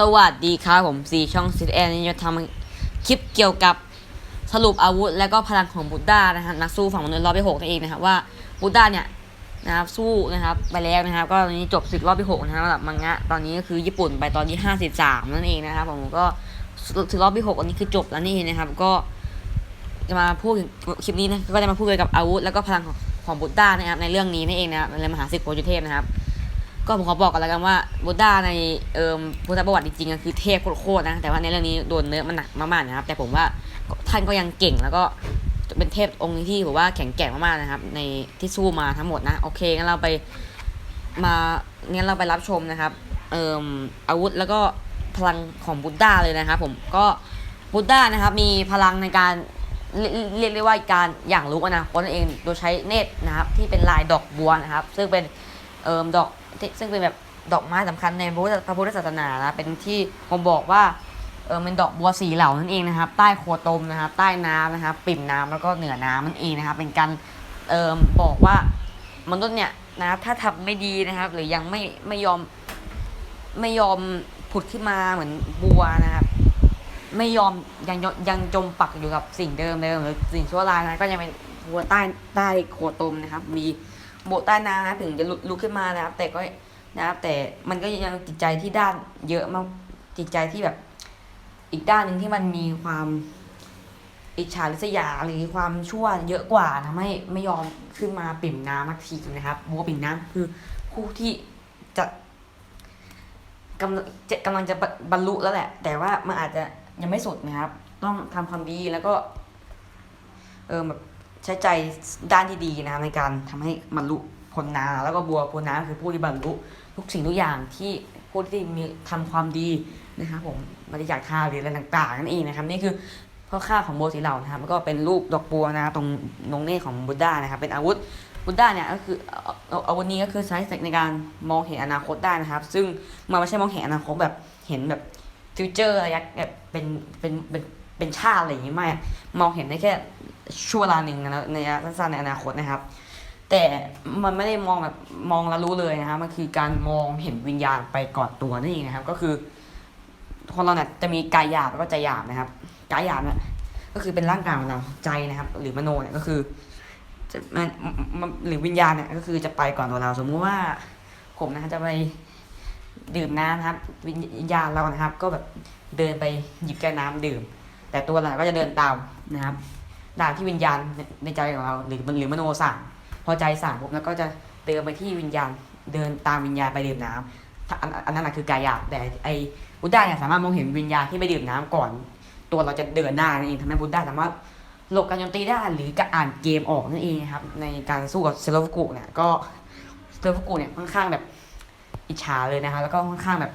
สวัสดีครับผมสีช่องซีแอนจะทำคลิปเกี่ยวกับสรุปอาวุธ และก็พลังของบุตด้านะฮะนักสู้ฝั่งมนุษย์รอบที่หกนั่นเองนะครับว่าบุตด้าเนี่ยนะครับสู้นะครับไปแล้วนะครับก็ตอนนี้จบศึกรอบที่หกนะครับสำหรับมังงะตอนนี้ก็คือญี่ปุ่นไปตอนที่ห้าสิบสามนั่นเองนะครับผมก็ถึงรอบที่หกอันนี้คือจบแล้วนี่นะครับ ก็จะมาพูดคลิปนี้นะก็จะมาพูดเกี่ยวกับอาวุธ แล้วก็พลังของของบุตด้านะครับในเรื่องนี้นั่นเองนะครับในมหาศึกโปรจุเทพนะครับ ก็ผมขอบอกกันแล้วกันว่าบุดาในเอ่อพุทธประวัติจริงๆก็คือเทพโคตรๆนะ แต่ว่าในเรื่องนี้โดนเนื้อมันหนักมากๆนะครับ แต่ผมว่าท่านก็ยังเก่งแล้วก็เป็นเทพองค์ที่ผมว่าแข็งแกร่งมากๆนะครับ ในที่สู้มาทั้งหมดนะโอเคงั้นเราไปมางั้นเราไปรับชมนะครับเอ่ออาวุธแล้วก็พลังของบุดด้าเลยนะครับผมก็บุดด้านะครับมีพลังในการเรียกได้ว่าการอย่างรู้อนาคตนั่นเองโดยใช้เนตรนะครับที่เป็นลายดอกบัวนะครับ ซึ่งเป็นเอ่อดอก ซึ่งเป็นแบบดอกไม้สำคัญในพระพุทธศาสนานะเป็นที่ผมบอกว่าเออเป็นดอกบัวสีเหล่านั่นเองนะครับ ใต้โคตมนะครับ ใต้น้ำนะครับ ปิ่มน้ำแล้วก็เหนือน้ำนั่นเองนะครับ เป็นการเออบอกว่ามนุษย์เนี่ยนะครับถ้าทำไม่ดีนะครับ หรือยังไม่ไม่ยอมไม่ยอมผุดขึ้นมาเหมือนบัวนะครับ ไม่ยอมยังยังจมปักอยู่กับสิ่งเดิมเดิมหรือสิ่งชั่วร้ายนะก็ยังเป็นบัวใต้ใต้โคตมนะครับ มี โบใต้น้ำนะถึงจะลุกขึ้นมานะครับ แต่ก็นะครับ แต่มันก็ยังจิตใจที่ด้านเยอะมากจิตใจที่แบบ อีกด้านหนึ่งที่มันมีความอิจฉาริษยาหรือความชั่วเยอะกว่าทำให้ไม่ยอมขึ้นมาปิ่มน้ำสักทีนะครับโบปิ่มน้ำคือผู้ที่จะกำลังจะกำลังจะบรรลุแล้วแหละ แต่ว่ามันอาจจะยังไม่สุดนะครับ ต้องทำความดีแล้วก็ เออแบบ ใช้ใจด้านที่ดีนะครับในการทำให้บรรลุผลนาแล้วก็บัวผลนาคือผู้ที่บรรลุทุกสิ่งทุกอย่างที่ผู้ที่มีทำความดีนะครับผมบริจาคทานหรืออะไรต่างๆนั่นเองนะครับนี่คือข้อค่าของโบสีเหล่านะครับแล้วก็เป็นรูปดอกบัวนะตรงนงเนตรของบุตด้านะครับเป็นอาวุธบุตด้าเนี่ยก็คือเอาเอาอาวุธนี้ก็คือใช้ในการมองเห็นอนาคตได้นะครับ ซึ่งมันไม่ใช่มองเห็นอนาคตแบบเห็นแบบฟิวเจอร์ระยะแบบเป็นเป็นเป็นเป็นชาติอะไรอย่างงี้ไม่มองเห็นได้แค่ ช่วงเวลาหนึ่งนะในระยะสั้นๆในอนาคตนะครับ แต่มันไม่ได้มองแบบมองแล้วรู้เลยนะครับมันคือการมองเห็นวิญญาณไปก่อนตัวนั่นเองนะครับ ก็คือ คนเราเนี่ยจะมีกายหยาบแล้วก็ใจหยาบนะครับกายหยาบเนี่ยก็คือเป็นร่างกายของเราใจนะครับ หรือมโนเนี่ยก็คือจะมันหรือวิญญาณเนี่ยก็คือจะไปก่อนตัวเรา สมมุติว่าผมนะฮะจะไปดื่มน้ำนะครับ วิญญาณเรานะครับ ก็แบบเดินไปหยิบแก้วน้ำดื่ม แต่ตัวเราก็จะเดินตามนะครับ ด่านที่วิญญาณในใจของเราหรือหรือมโนสั่งพอใจสั่งปุ๊บแล้วก็จะเดินไปที่วิญญาณเดินตามวิญญาณไปดื่มน้ำถ้าอันอันนั้นนะคือกายาแต่ไอบุตด้าเนี่ยสามารถมองเห็นวิญญาณที่ไปดื่มน้ำก่อน ตัวเราจะเดินได้านั่นเองทำให้บุตด้าสามารถหลบการโจมตีได้หรือการอ่านเกมออกนั่นเองครับในการสู้กับเซโลฟกุเนี่ยก็เซโลฟกุเนี่ยค่อนข้างแบบอิจฉาเลยนะครับแล้วก็ค่อนข้างแบบ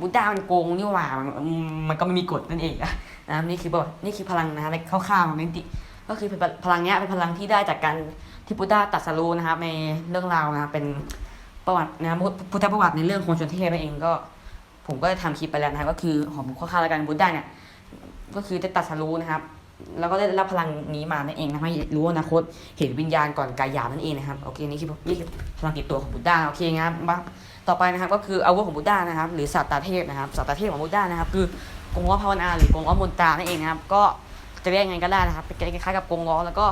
บุตด้ามันโกงนี่หว่ามันมันก็ไม่มีกฎนั่นเองนะนี่คือแบอกนี่คือพลังนะฮะในคร่าวๆของนิติ ก็คือพลังเนี้ยเป็นพลังที่ได้จากการที่พุทธาตัดสรู้นะครับในเรื่องราวนะครับเป็นประวัตินะครับพุทธประวัติในเรื่องของชนเทพนั่นเองก็ ผมก็ได้ทำคลิปไปแล้วนะครับก็คือของข้อค่าและการพุทธาเนี่ยก็คือได้ตัดสรู้นะครับ แล้วก็ได้รับพลังนี้มานั่นเองทำให้รู้อนาคตเห็นวิญญาณก่อนกายหยาบนั่นเองนะครับโอเคนี่คือนี่คือพลังติดตัวของบุตด้าโอเคครับมาต่อไปนะครับก็คืออาวุธของบุตด้านะครับ หรือสัตตาเทพนะครับสัตตาเทพของบุตด้านะครับ คือกงล้อภาวนาหรือกงล้อมนตานั่นเองนะครับก็ จะเรียกยังไงก็ได้นะครับเป็นคล้ายๆกับกงล้อแล้วก็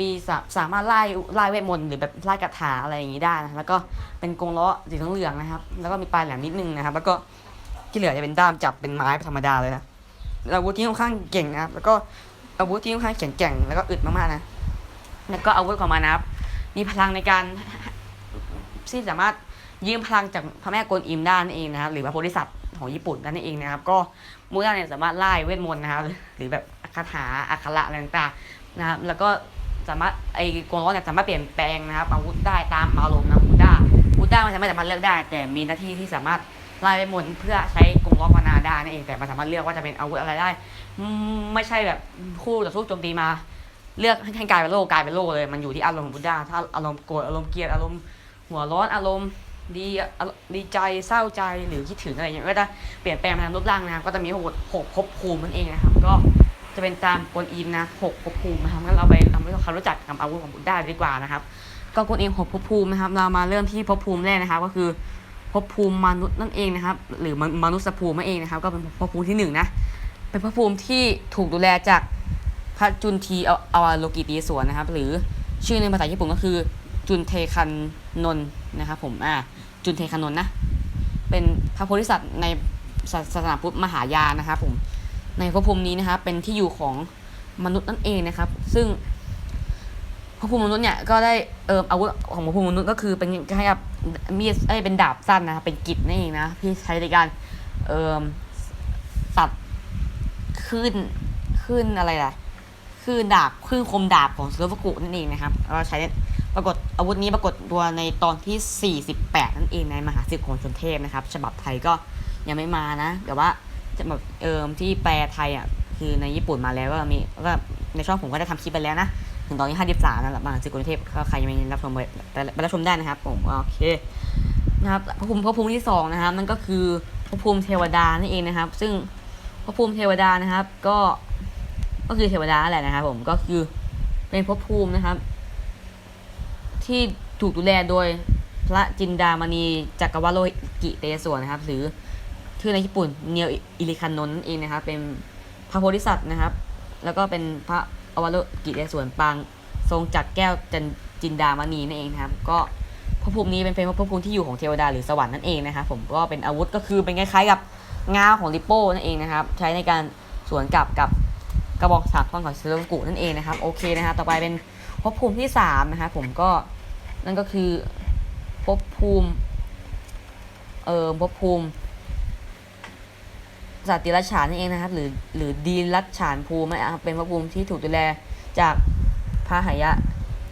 มีสาสามารถไล่ไล่เวทมนต์หรือแบบไล่คาถาอะไรอย่างนี้ได้นะแล้วก็เป็นกงล้อสีเหลืองนะครับ แล้วก็มีปลายแหลมนิดนึงนะครับ แล้วก็ที่เหลือจะเป็นด้ามจับเป็นไม้ธรรมดาเลยนะอาวุธที่ค่อนข้างเก่งนะครับ แล้วก็อาวุธที่ค่อนข้างแข็งแกร่งแล้วก็อึดมากๆนะแล้วก็อาวุธของมันนะครับ มีพลังในการที่สามารถยืมพลังจากพระแม่กวนอิมได้นั่นเองนะครับ หรือพระโพธิสัตว์ของญี่ปุ่นนั่นเองนะครับ ก็มูด้าเนี่ยสามารถไล่เวทมนต์นะครับหรือแบบาถาอักขระอะไรต่างๆนะครับ แล้วก็สามารถไอ้กงล้อเนี่ยสามารถเปลี่ยนแปลงนะครับอาวุธได้ตามอารมณ์นะมูด้ามูด้ามันไม่สามารถเลือกได้ แต่มีหน้าที่ที่สามารถไล่เวทมนเพื่อใช้กงล้อพนาได้นั่นเองแต่มันสามารถเลือกว่าจะเป็นอาวุธอะไรได้ ไม่ใช่แบบคู่ต่อสู้โจมตีมา เลือกให้กลายเป็นโลกลายเป็นโลเลย มันอยู่ที่อารมณ์ของบุด้าถ้าอารมณ์โกรธอารมณ์เกลียดอารมณ์หัวร้อนอารมณ์ดีดีใจเศร้าใจหรือคิดถึงอะไรอย่างเงี้ยก็จะเปลี่ยนแปลงทางรูปร่างนะครับก็จะมีหกหกภพภูมินั่นเองนะครับ ก็ จะเป็นตามกวนอิมนะหกภพภูมินะครับงั้นเราไปทำให้เขารู้จักกับอาวุธของบุด้ดีกว่านะครับ ก็กวนอิมหกภพภูมินะครับ เรามาเริ่มที่ภพภูมิแรกนะครับ ก็คือภพภูมิมนุษย์นั่นเองนะครับ หรือมนุษย์ภูมินั่นเองนะครับ ก็เป็นภพภูมิที่หนึ่งนะเป็นภพภูมิที่ถูกดูแลจากพระจุนทีอาวาโลกิตีสวนนะครับ หรือชื่อในภาษาญี่ปุ่นก็คือจุนเทคันนนนะครับผมอ่าจุนเทคันนนนะเป็นพระโพธิสัตว์ในศาสนาพุทธมหายานนะครับผม ในภพภูมินี้นะครับเป็นที่อยู่ของมนุษย์นั่นเองนะครับ ซึ่งภพภูมิมนุษย์เนี่ยก็ได้เอ่ออาวุธของภพภูมิมนุษย์ก็คือเป็นคล้ายกับมีดเอ้ยเป็นดาบสั้นนะครับเป็นกิจนั่นเองนะที่ใช้ในการเอ่อตัดขึ้นขึ้นอะไรล่ะขึ้นดาบขึ้นคมดาบของเซอร์ฟกุนั่นเองนะครับเราใช้ปรากฏอาวุธนี้ปรากฏตัวในตอนที่ 48 นั่นเองในมหาศึกของชนเทพนะครับ ฉบับไทยก็ยังไม่มานะแต่ว่า แบบเอิมที่แปลไทยอะคือในญี่ปุ่นมาแล้วก็มีก็ในช่องผมก็ได้ทำคลิปไปแล้วนะถึงตอนที่53นั่นแหละมหาศึกกรุงเทพก็ใครยังไม่รับชมไปไปไปรับชมได้นะครับ ผมโอเคนะครับพระภูมิพระภูมิที่สองนะครับนั่นก็คือพระภูมิเทวดานั่นเองนะครับ ซึ่งพระภูมิเทวดานะครับ ก็ก็คือเทวดาแหละนะครับ ผมก็คือเป็นภพภูมินะครับ ที่ถูกดูแลโดยพระจินดามณีจักรวาโลกิเตสวนนะครับ หรือ ชื่อในญี่ปุ่นเนียวอิริคันนนนั่นเองนะครับ เป็นพระโพธิสัตว์นะครับ แล้วก็เป็นพระอวโลกิเตสวนปาง ทรงจักแก้วจันจินดามณีนั่นเองนะครับ ก็พระภูมินี้เป็นเป็นพระภูมิที่อยู่ของเทวดาหรือสวรรค์นั่นเองนะครับผมก็เป็นอาวุธก็คือเป็นคล้ายๆกับงาของลิปโป้นั่นเองนะครับ ใช้ในการสวนกลับกับกระบอกสามท่อนของเซโรกุนั่นเองนะครับโอเคนะครับต่อไปเป็นภพภูมิที่สามนะครับผมก็นั่นก็คือภพภูมิเอ่อภพภูมิ สัตว์ติรัจฉานนั่นเองนะครับ หรือหรือดีรัจฉานภูมินะครับเป็นภพภูมิที่ถูกดูแลจากพระหายะ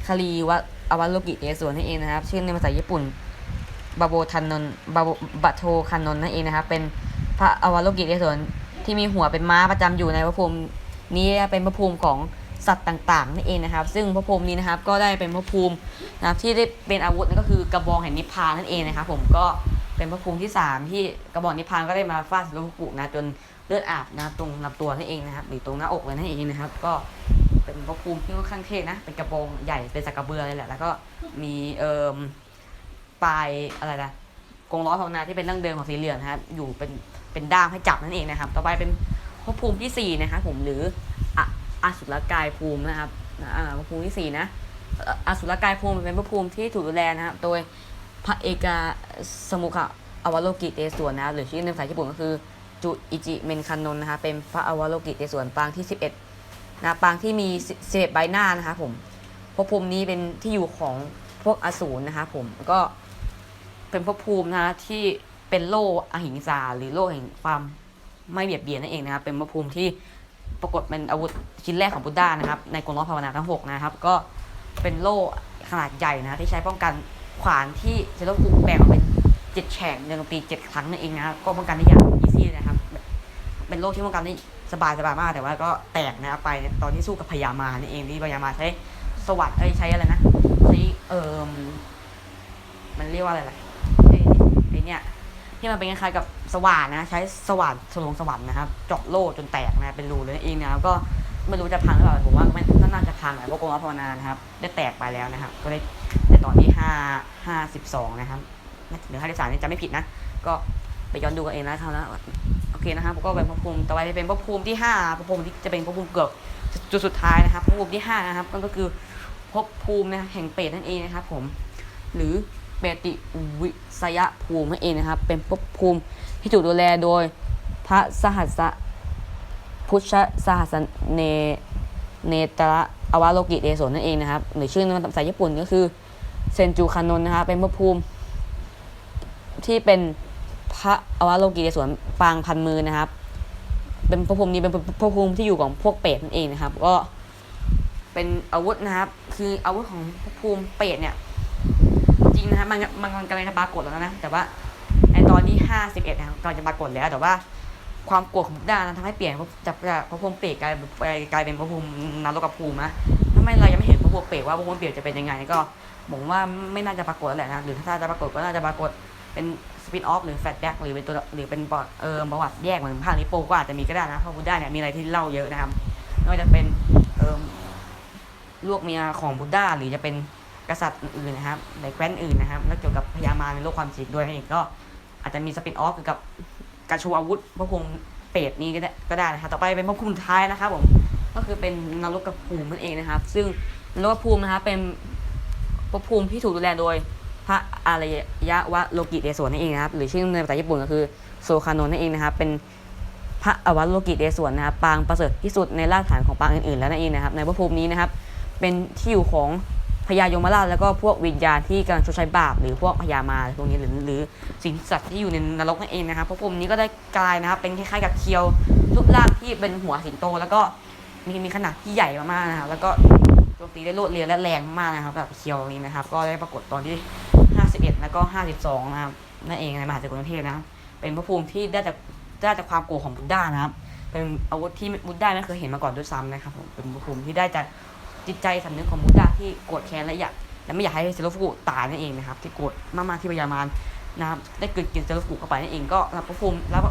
คารีวะอวัลโลกิเอสวนนั่นเองนะครับ ชื่อในภาษาญี่ปุ่นบาโบทันนนบาโบบะโทคันนนนั่นเองนะครับ เป็นพระอวัลโลกิเอสวนที่มีหัวเป็นม้าประจำอยู่ในภพภูมินี้เป็นภพภูมิของสัตว์ต่างๆนั่นเองนะครับ ซึ่งภพภูมินี้นะครับก็ได้เป็นภพภูมินะครับที่ได้เป็นอาวุธนั่นก็คือกระบองแห่งนิพพานนั่นเองนะครับ ผมก็ เป็นพระภูมิที่ 3 ที่กระบอกนิพพานก็ได้มาฟาดสิโลกุนะจนเลือดอาบนะตรงลำตัวนั่นเองนะครับหรือตรงหน้าอกเลยนั่นเองนะครับ ก็เป็นพระภูมิที่ค่อนข้างเท่นะเป็นกระบองใหญ่เป็นสักกระเบือเลยแหละแล้วก็มีเอ่มปลายอะไรนะกรงล้อภาวนาที่เป็นเรื่องเดิมของสีเหลืองนะครับอยู่เป็นเป็นด้ามให้จับนั่นเองนะครับ ต่อไปเป็นพระภูมิที่สี่นะครับผมหรืออะอสุรกายภูมินะครับอ่าพระภูมิที่สี่นะอ่ออสุรกายภูมิเป็นพระภูมิที่ถูกดูแลนะครับ โดย พระเอกาสมุขะอวโลกิเตสวนนะหรือชื่อในภาษาญี่ปุ่นก็คือจุอิจิเมนคันนนนะครับเป็นพระอวโลกิเตสวนปางที่ 11นะปางที่มีเศษใบหน้านะครับผมภพภูมินี้เป็นที่อยู่ของพวกอสูรนะครับผมก็เป็นภพภูมินะที่เป็นโลอหิงสาหรือโลแห่งความไม่เบียดเบียนนั่นเองนะครับเป็นภพภูมิที่ปรากฏเป็นอาวุธชิ้นแรกของบุตด้านะครับในกลล้อภาวนาทั้งหกนะครับก็เป็นโล่ขนาดใหญ่นะที่ใช้ป้องกัน ขวานที่เซโลกุแบ่งออกเป็นเจ็ดแฉกหนึ่งตีเจ็ดครั้งนั่นเองนะก็ป้องกันได้อย่างอีซี่นะครับเป็นโล่ที่ป้องกันได้สบายสบายมากแต่ว่าก็แตกนะครับไปตอนที่สู้กับพญามานี่เองที่พญามาใช้สวัสด์ใช้อะไรนะใช้เอ่มมันเรียกว่าอะไรล่ะไอ้เนี่ยที่มันเป็นคล้ายๆกับสว่านนะ ใช้สว่านสลงสวรรค์นะครับเจาะโล่จนแตกนะเป็นรูเลยนั่นเองนะครับก็ไม่รู้จะพังหรือเปล่าผมว่าม่น่าจะพังแหละเพราะกงรับภาวนานะครับ ได้แตกไปแล้วนะครับ ก็ได้ ตอนที่ห้าห้าสิบสองนะครับหรือห้าสิบสามนี่จะไม่ผิดนะ ก็ไปย้อนดูกันเองนะครับนะโอเคนะครับก็เป็นภพภูมิต่อไปเป็นภพภูมิที่ห้าภพภูมิที่จะเป็นภพภูมิเกือบจุดสุดท้ายนะครับภพภูมิที่ห้านะครับก็คือภพภูมินะแห่งเปรตนั่นเองนะครับ ผม หรือเปติวิสยภูมินั่นเองนะครับ เป็นภพภูมิที่ถูกดูแลโดยพระสหัสพุทธสหัสเนเนตระอวโลกิเดโสนั่นเองนะครับ หรือชื่อในภาษาญี่ปุ่นก็คือ เซนจูคานนนะครับเป็นพระภูมิ ที่เป็นพระอวโลกิเดโสนปางพันมือนะครับ เป็นพระภูมินี้เป็นพระภูมิที่อยู่ของพวกเปรตนั่นเองนะครับ ก็เป็นอาวุธนะครับ คืออาวุธของพระภูมิเปรตเนี่ย จริงนะครับมันมันกำลังจะปรากฏแล้วนะ แต่ว่าในตอนที่ห้าสิบเอ็ดนะครับกำลังจะปรากฏแล้วแต่ว่าความโกรธของบุตด้านะทำให้เปลี่ยนจากพระภูมิเปรตกลายเป็นกลายเป็นพระภูมินรกภูมินะถ้าไม่เรายังไม่เห็นพระภูมิเปรตว่าพระภูมิเปรตจะเป็นยังไงก็ ผมว่าไม่น่าจะปรากฏแล้วแหละนะหรือถ้าจะปรากฏก็น่าจะปรากฏเป็นสปินออฟหรือแฟลชแบ็กหรือเป็นตัวหรือเป็นประวัติเออประวัติแยกเหมือนภาคลิโปก็อาจจะมีก็ได้นะเพราะบุตด้าเนี่ยมีอะไรที่เล่าเยอะนะครับไม่ว่าจะเป็นเออลูกเมียของบุตด้าหรือจะเป็นกษัตริย์อื่นนะครับในแคว้นอื่นนะครับ แล้วเกี่ยวกับพญามารในโลกความจริงด้วยนั่นเองก็อาจจะมีสปินออฟเกี่ยวกับการโชว์อาวุธพระภูมิเปรตนี้ก็ได้ก็ได้นะครับต่อไปเป็นพระภูมิสุดท้ายนะครับผมก็คือเป็นนรกกระภูมินั่นเองนะครับ ซึ่งนรกกระภูมินะครับเป็น ภพภูมิที่ถูกดูแลโดยพระอารยวะโลกิเดโสนั่นเองนะครับหรือชื่อในภาษาญี่ปุ่นก็คือโซคานนนั่นเองนะครับเป็นพระอวัตโลกิเดสวนนะครับปางประเสริฐที่สุดในรากฐานของปางอื่นๆแล้วนั่นเองนะครับในภพภูมินี้นะครับเป็นที่อยู่ของพญายมราชแล้วก็พวกวิญญาณที่กำลังชดใช้บาปหรือพวกพญามาพวกนี้หรือหรือสิ่งสัตว์ที่อยู่ในนรกนั่นเองนะครับภพภูมินี้ก็ได้กลายนะครับ เป็นคล้ายๆกับเคียวรูปร่างที่เป็นหัวสิงโต แล้วก็มีมีขนาดที่ใหญ่มากๆนะครับแล้วก็ โจมตีได้รวดเร็วและแรงมากนะครับแบบเคียวนี้นะครับ ก็ได้ปรากฏตอนที่ 51 แล้วก็ 52 นะครับนั่นเองในมหาจักรวรรดิเทพนะครับเป็นพระภูมิที่ได้จากได้จากความโกรธของบุตด้านะครับ เป็นอาวุธที่บุตด้าไม่เคยเห็นมาก่อนด้วยซ้ำนะครับผมเป็นพระภูมิที่ได้จากจิตใจสำนึกของบุตด้าที่โกรธแค้นและอยากและไม่อยากให้เซโลฟุกุตายนั่นเองนะครับที่โกรธมากๆที่พยามารนะครับได้เกลืนกินเซโลฟุกุเข้าไปนั่นเองก็รับพระภูมิรับ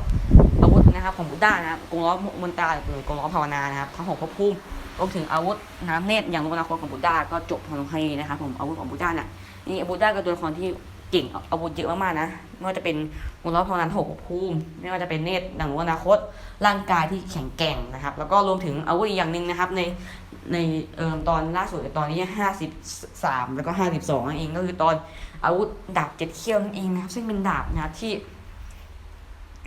อาวุธนะครับของบุตด้านะครับกงล้อมมนตราหรือกงล้อภาวนานะครับทั้งหกพระภูมิ รวมถึงอาวุธนะครับเนตรอย่างลงอนาคตของบุตด้าก็จบลงให้นะครับผมอาวุธของบุตด้าเนี่ยนี่อาวุธด้าก็ตัวละครที่เก่งอาวุธเยอะมากๆนะไม่ว่าจะเป็นกงล้อภาวนหกภูมิ ไม่ว่าจะเป็นเนตรดังลงอนาคต ร่างกายที่แข็งแกร่งนะครับ แล้วก็รวมถึงอาวุธอีกอย่างหนึ่งนะครับ ในในเอ่อตอนล่าสุดตอนนี้ห้าสิบสามแล้วก็ห้าสิบสองนั่นเองก็คือตอนอาวุธดาบเจ็ดเขี้ยวนั่นเองนะครับ ซึ่งเป็นดาบนะครับที่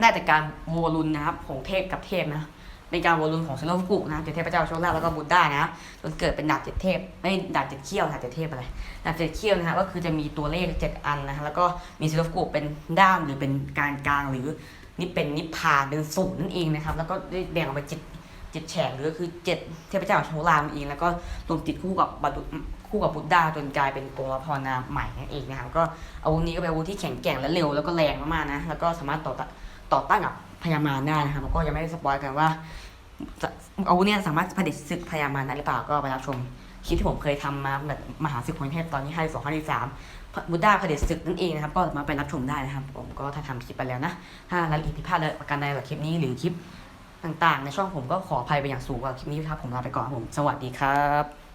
ได้จากการโวลุนนะครับของเทพกับเทพนะ ในการโวลุนของเซโลฟกุนะเจ็ดเทพเจ้าโชคลาภแล้วก็บุตด้านะจนเกิดเป็นดาบเจ็ดเทพไม่ดาบเจ็ดเขี้ยวดาบเจ็ดเทพอะไรดาบเจ็ดเขี้ยวนะครับก็คือจะมีตัวเลขเจ็ดอันนะครับแล้วก็มีเซโลฟกุเป็นด้ามหรือเป็นการกลางหรือนี่เป็นนิพพานเป็นศูนย์นั่นเองนะครับ แล้วก็ได้แบ่งออกไปเจ็ดเจ็ดแฉกหรือก็คือเจ็ดเทพเจ้าโชลามนเอง แล้วก็รวมติดคู่กับบาดุคู่กับบุตดาจนกลายเป็นองละพรนาใหม่นั่นเองนะครับก็อาวุธนี้ก็เป็นอาวุธที่แข็งแกร่งและเร็วแล้วก็แรงมากๆนะแล้วก็สามารถต่อต่อต้านกับ พญามารได้นะครับแล้วก็ยังไม่ได้สปอยกันว่าจะอาวุธเนี้สามารถเผด็จศึกพญามารได้หรือเปล่าก็ไปรับชมคลิปที่ผมเคยทำมาแบบมหาศึกพลเทพตอนที่ให้สองพันสามบุดาเผด็จศึกนั่นเองนะครับ ก็มาไปรับชมได้นะครับ ผมก็ถ้าทำคลิปไปแล้วนะ ถ้ารายละเอียดผิดพลาดอะไรประการใดกับคลิปนี้หรือคลิปต่างๆ ในช่องผมก็ขออภัยไปอย่างสูงกับคลิปนี้ครับผมลาไปก่อนครับผม สวัสดีครับ